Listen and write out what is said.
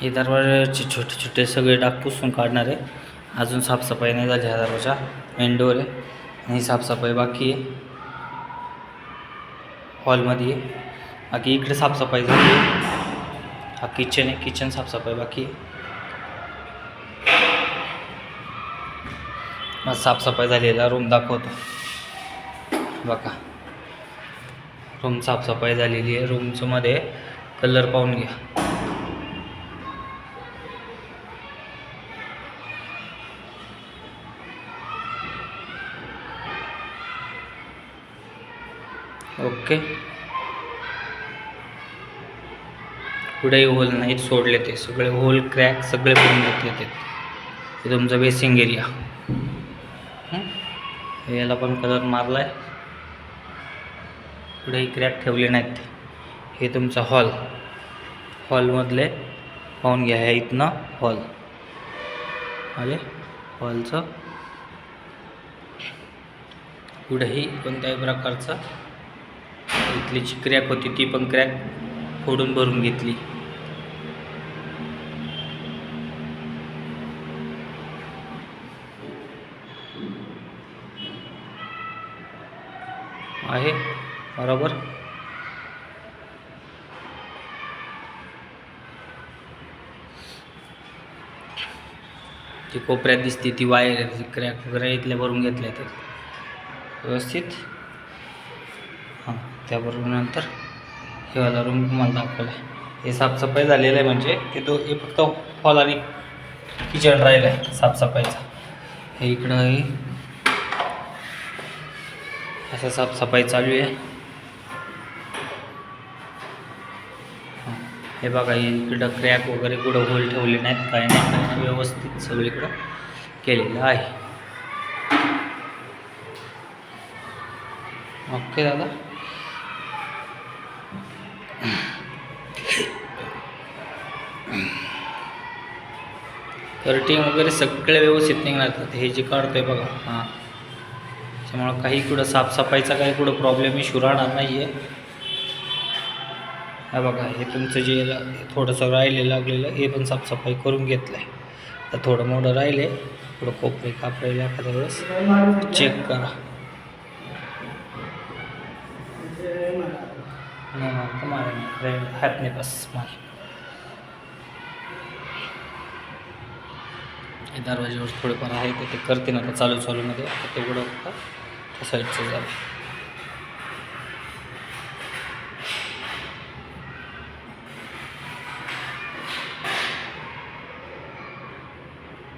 हे दरवाजाचे छोटे छोटे सगळे डाग पुसून काढणार आहे. अजून साफसफाई नाही झाली ह्या दरवाजा. मेन आहे. आणि साफसफाई बाकी आहे. हॉलमध्ये आहे. बाकी इकडे साफसफाई झाली आहे. हा किचन आहे. किचन साफसफाई बाकी आहे. मग साफसफाई झालेला रूम दाखवतो. बघा. रूम साफसफाई झालेली आहे. रूमचं मध्ये कलर पाहून घ्या. ओके. कुठेही होल नाहीत सोडले ते. सगळे होल क्रॅक सगळे भरून घेतले ते. हे तुमचं बेसिंग एरिया याला पण कलर मारला आहे कुठेही क्रॅक ठेवले नाहीत हे तुमचा हॉल हॉलमधले पाहून घ्या. ह्या इथनं हॉल आले? हॉलचं कुठेही कोणत्याही प्रकारचं इथली जी क्रॅक होती ती पण क्रॅक फोडून भरून घेतली. आहे? बरोबर. जी कोपऱ्यात दिसते ती वायर क्रॅक वगैरे इथल्या भरून घेतल्या तर. व्यवस्थित? त्याबरोबर नंतर हे वाला रूम तुम्हाला दाखवला हे साफसफाई झालेलं आहे म्हणजे ते दो हे फक्त हॉल आणि किचन राहिलं आहे साफसफाईचा. हे इकडं आहे. असं साफसफाई चालू आहे. हे बघा इकडं क्रॅक वगैरे कुठं होल ठेवले नाहीत नाही काय नाही व्यवस्थित सगळीकडं केलेलं आहे. ओके दादा. कर्टिंग वगैरे सगळे व्यवस्थित निघणार. हे जे काढतोय बघा. हां. त्यामुळं काही कुठं साफसफाईचा काही कुठं प्रॉब्लेम इश्यू राहणार नाही आहे हा बघा हे तुमचं जे थोडंसं राहिलेलं लागलेलं हे पण साफसफाई करून घेतलं आहे तर थोडं मोठं राहिले थोडं कोपरे कापलेलं एखाद्या वेळेस. चेक करा. नाही नाही तुम्हाला नाही. हात नाही बस माझे हे दरवाजेवर थोडेफार आहे तर ते करते ना आता चालू चालूमध्ये आता तेवढं फक्त त्या साईडचं झालं